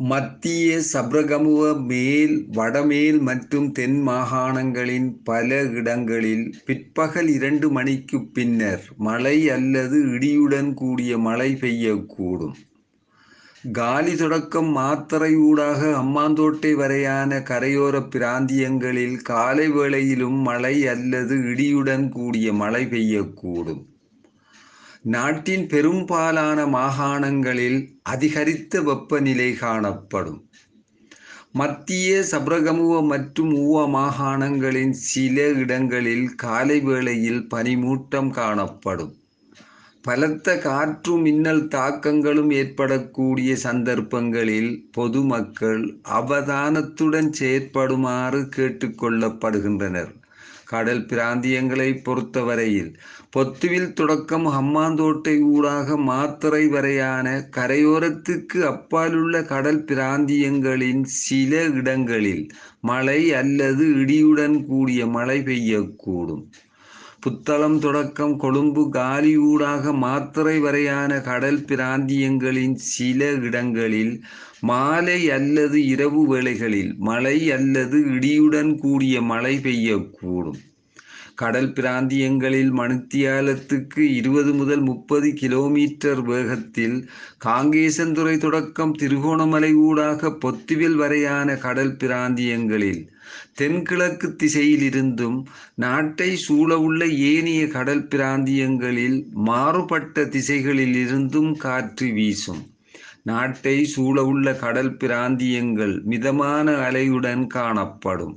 மத்திய சப்ரகமுவ மேல் வடமேல் மற்றும் தென் மாகாணங்களின் பல இடங்களில் பிற்பகல் இரண்டு மணிக்குப் பின்னர் மழை அல்லது இடியுடன் கூடிய மழை பெய்யக்கூடும். காலி தொடக்கம் மாத்தரை ஊடாக அம்மாந்தோட்டை வரையான கரையோர பிராந்தியங்களில் காலை வேளையிலும் மழை அல்லது இடியுடன் கூடிய மழை பெய்யக்கூடும். நாட்டின் பெரும்பாலான மாகாணங்களில் அதிகரித்த வெப்பநிலை காணப்படும். மத்திய சப்ரகமுவ மற்றும் ஊவ மாகாணங்களின் சில இடங்களில் காலை வேளையில் பனிமூட்டம் காணப்படும். பலத்த காற்று மின்னல் தாக்கங்களும் ஏற்படக்கூடிய சந்தர்ப்பங்களில் பொதுமக்கள் அவதானத்துடன் செயற்படுமாறு கேட்டுக்கொள்ளப்படுகின்றனர் கடல் பிராந்தியங்களை பொறுத்தவரையில் பொத்துவில் தொடக்கம் ஹம்மாந்தோட்டை ஊடாக மாத்தறை வரையான கரையோரத்துக்கு அப்பாலுள்ள கடல் பிராந்தியங்களின் சில இடங்களில் மழை அல்லது இடியுடன் கூடிய மழை பெய்யக்கூடும். புத்தளம் தொடக்கம் கொழும்பு காலி ஊடாக மாத்தறை வரையான கடல் பிராந்தியங்களின் சில இடங்களில் மாலை அல்லது இரவு வேளைகளில் மழை அல்லது இடியுடன் கூடிய மழை பெய்யக்கூடும். கடல் பிராந்தியங்களில் மணித்தியாலத்துக்கு இருபது முதல் முப்பது கிலோமீட்டர் வேகத்தில் காங்கேசன்துறை தொடக்கம் திருகோணமலை ஊடாக பொத்துவில் வரையான கடல் பிராந்தியங்களில் தென்கிழக்கு திசையிலிருந்தும் நாட்டை சூழவுள்ள ஏனைய கடல் பிராந்தியங்களில் மாறுபட்ட திசைகளிலிருந்தும் காற்று வீசும். நாட்டை சூழவுள்ள கடல் பிராந்தியங்கள் மிதமான அலையுடன் காணப்படும்.